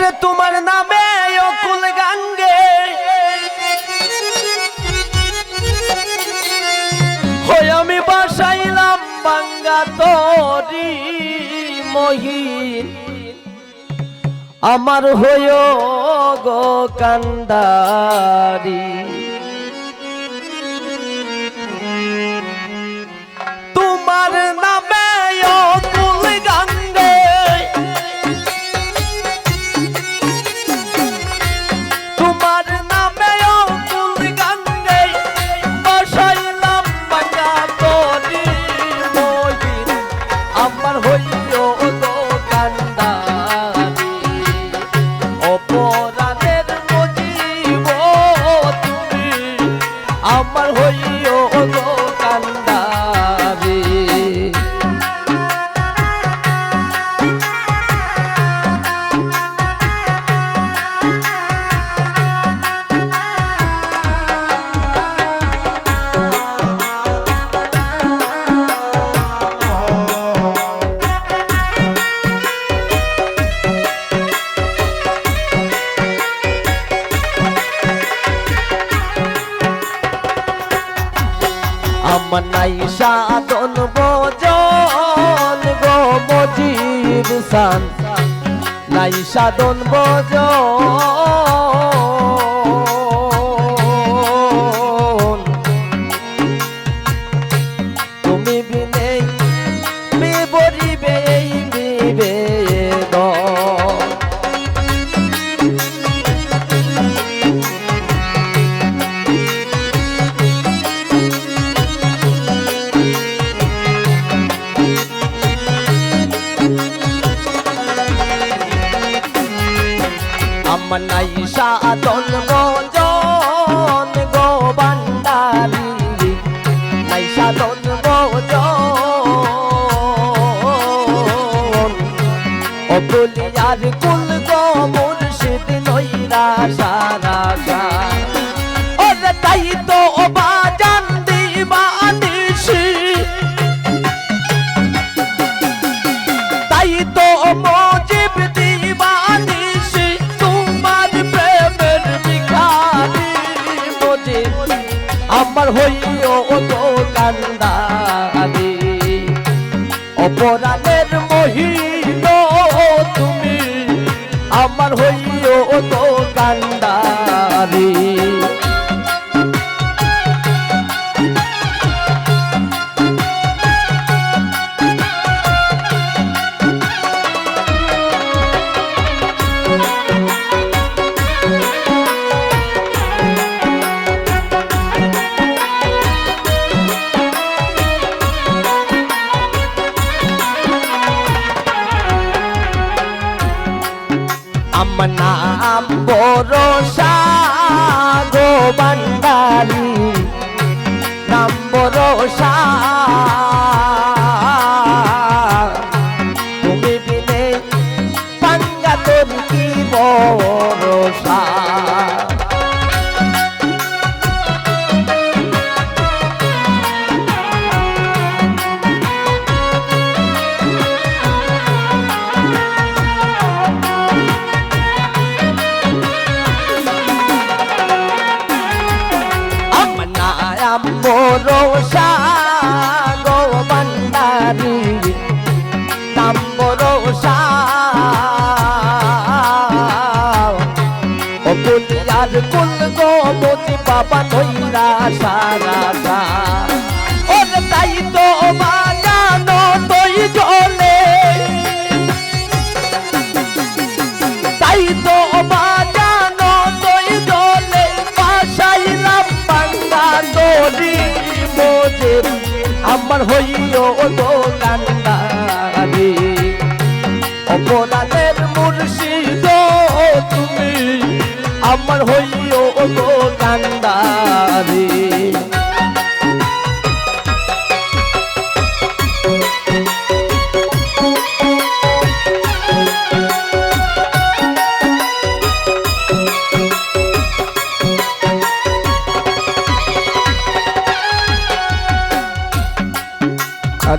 ওরে তোমার নামে অকুল গাঙ্গে। আমি বাসাইলাম বাঙ্গা তরি মহিন। আমার হয় গো কান্দারি। তোমার নামে অকুল আমার আমার নাই সাধন বজন গো মজিব সান। নাই সাধন বজন আমার আমার হইও তো কান্দারি অপরাধের মহিল নাম বরসা গো বান্ডারি নাম বরসা বাবা নইরা সারা ওরে তাই তো বাজানো তৈ জলে। তাই তো বাজানো তৈ জলে। পাশাইলাম বাংলা দড়ি মোজে। আমার হইও তো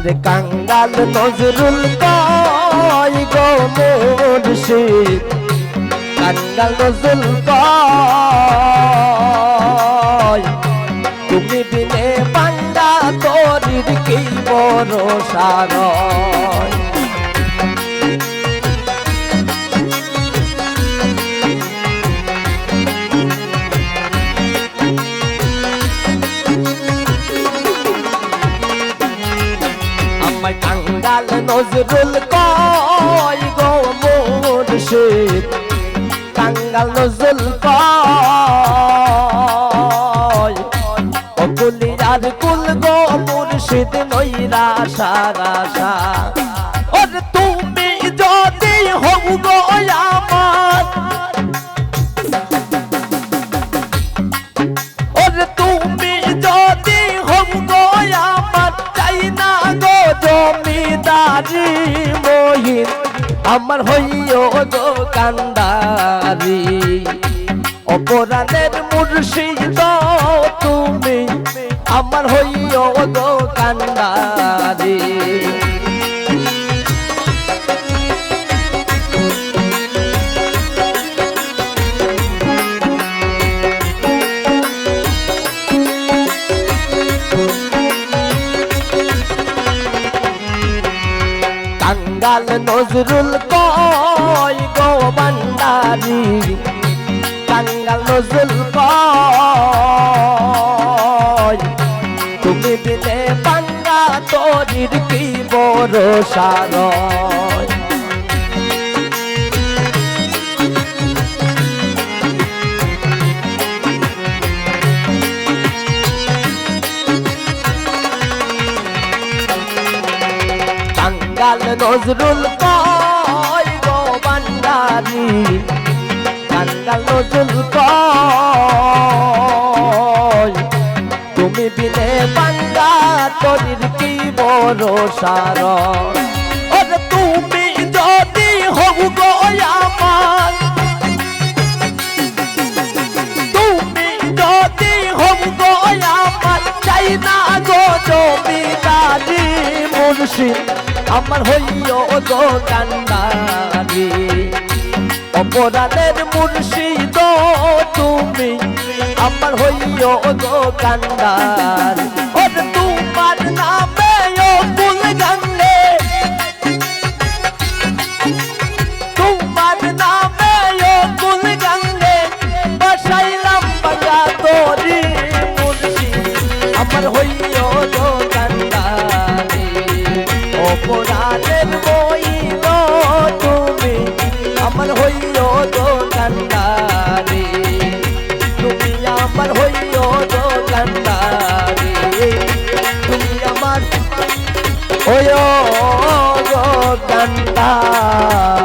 আরে কাঙ্গাল নজরুল কয় গো মুর্শিদ। কাঙ্গাল নজরুল কয়, তুমি বিনে বান্দা তোরির কি বড় সারয় কয় গো মুর্শিদ কাঙ্গাল নজুল কয় ও কুলিয়ার কুল গো মুর্শিদ নইরা সারা। আমার হইও গো কান্দারি অপরাণের মুর্শিদ তুমি আমার হইও গো কান্দারি। কয় তুমি বিনে পান্ডা তোরির কি বড় নজরুল নজরুল কয় তুমি বিনে বান্দা তোরির কি বড় সার তুমি যদি হও গো আমার, তুমি যদি হও গো চাই না গো জমিদারি মুর্শিদ। আমার অপরাধের মুর্শিদ তুমি আমার হইও গো কান্দার তোমার নামে ও কুল আমার হইও গো কান্দারি তুমি আমার হইও গো কান্দারি